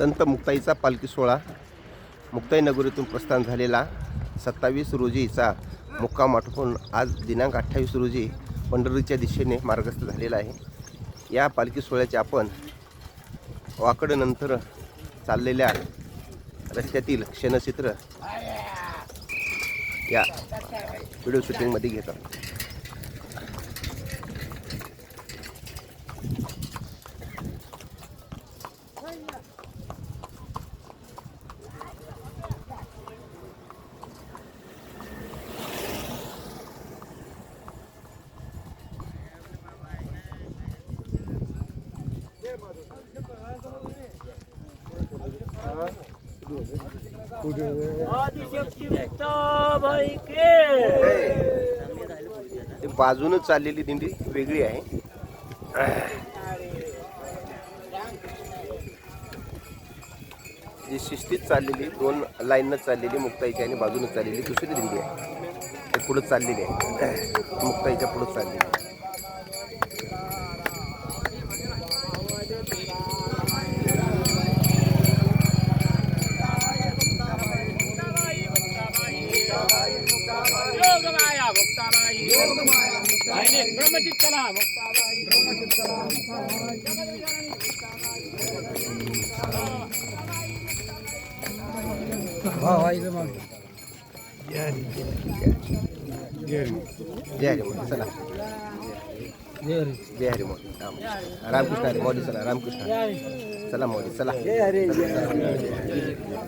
संत मुक्ताईचा पालखी सोहळा मुक्ताई नगरीतून प्रस्थान झालेला सत्तावीस रोजीचा मुक्काम आठवून आज दिनांक अठ्ठावीस रोजी पंढरीच्या दिशेने मार्गस्थ झालेला आहे. या पालखी सोहळ्याचे आपण वाकडनंतर चाललेल्या रस्त्यातील क्षणचित्र या व्हिडिओ शूटिंगमध्ये घेतात ते बाजूनच चाललेली दिंडी वेगळी आहे. जी शिस्तीत चाललेली दोन लाईननं चाललेली मुक्ताईची आणि बाजूनच चाललेली दुसरी दिंडी आहे. ते पुढं चाललेली आहे. मुक्ताईच्या पुढं चाललेली. आहे. चला मुक्ताबाई जय हरी मोदी चला जय हरी मोदी रामकृष्ण हरी मोदी चला रामकृष्ण चला मोदी चला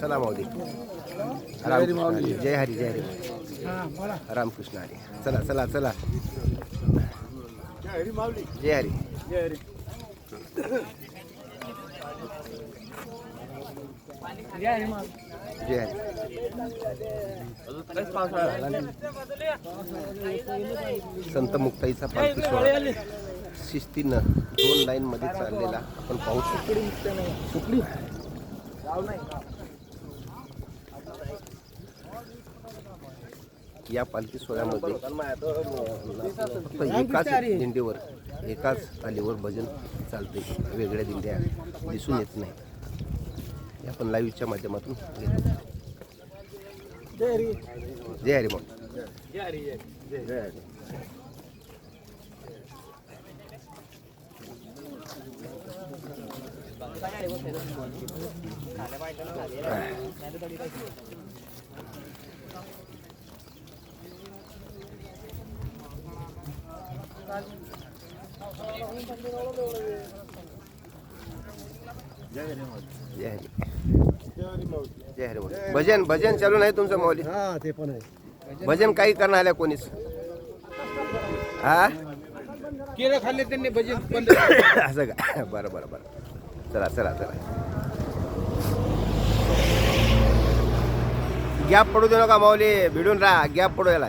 चला मोदी रामकृष्ण जय हरी जय हरी रामकृष्ण हरी चला चला चला. जय हरी. जय हरी. संत मुक्ताईचा पालखी सोहळा. शिस्तीनं दोन लाईन मध्ये चाललेला आपण पाहू शकतो. या पालखी सोहळ्यामध्ये फक्त एकाच दिंडीवर एकाच थालीवर भजन चालते वेगळ्या दिंड्या दिसून येत नाही. आपण लाईव्हच्या माध्यमातून घेतो जय हरी मग जय हरी जय हरी जय हरी बोल. भजन भजन चालू नाही तुमचं माऊली? हा ते पण आहे. भजन काही करणार आल्या कोणीच. हा? केळं खाल्ले त्यांनी भजन बंद असं का? बरं बरं बरं. चला चला चला. गॅप पडू दे नका माऊली भिडून राहा गॅप पडू याला.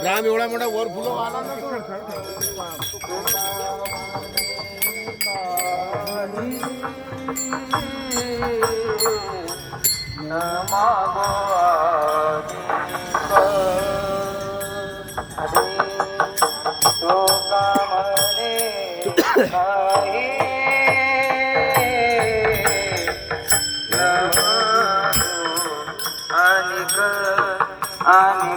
ड्राम एवढा मोठा वर फुलं आला ना आणि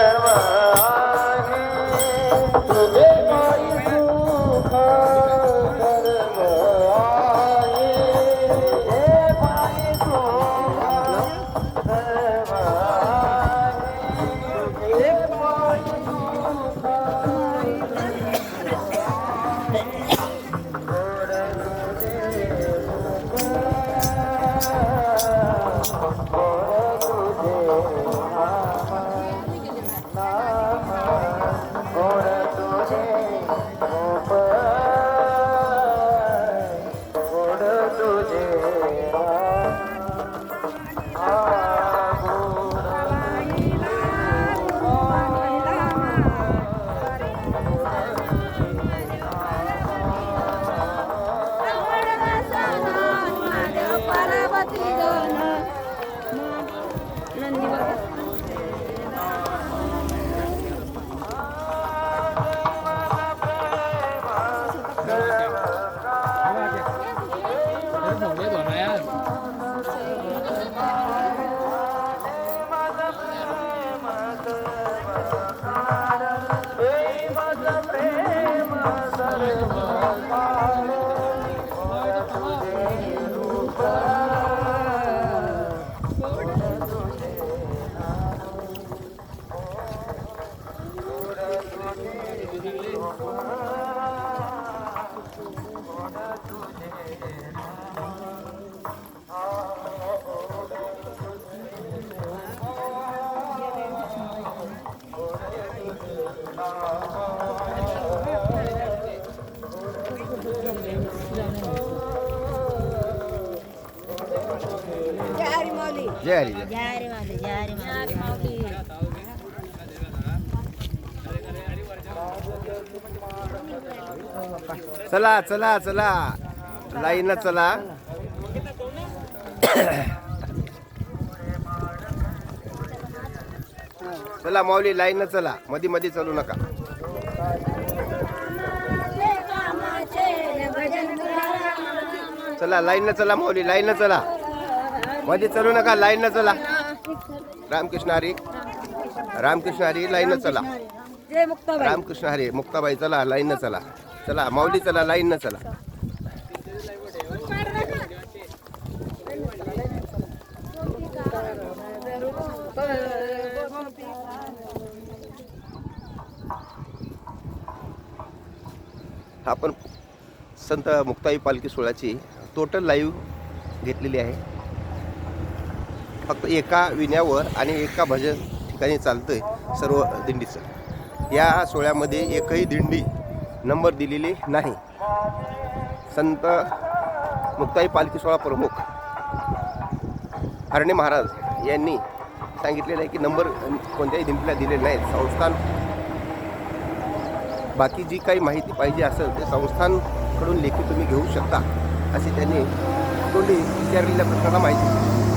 Jerry, Jerry, Jerry, Jerry, Jerry, Jerry, Jerry, चला चला चला. लाईन चला. चला माऊली लाईन चला. मध्ये मध्ये चालू नका. चला लाईन चला माऊली लाईन चला. मध्ये चालू नका लाईन चला. रामकृष्ण हरी. रामकृष्ण हरी लाईन चला. रामकृष्ण हरी. मुक्ताबाई. चला लाईन चला. चला माऊली चला लाईन चला. आपण संत मुक्ताई पालखी सोहळ्याची टोटल लाईव्ह घेतलेली आहे. फक्त एका विण्यावर आणि एका भजन ठिकाणी चालतं आहे सर्व दिंडीचं. या सोहळ्यामध्ये एकही दिंडी नंबर दिलेली नाही संत मुक्ताई पालखी सोहळा प्रमुख हरणे महाराज यांनी सांगितलेलं आहे की नंबर कोणत्याही दिंडीला दिलेले नाहीत संस्थान बाकी जी काही माहिती पाहिजे असेल ते संस्थांकडून लेखी तुम्ही घेऊ शकता असे त्यांनी तोंडी विचारलेल्या प्रश्नाला माहिती दिली.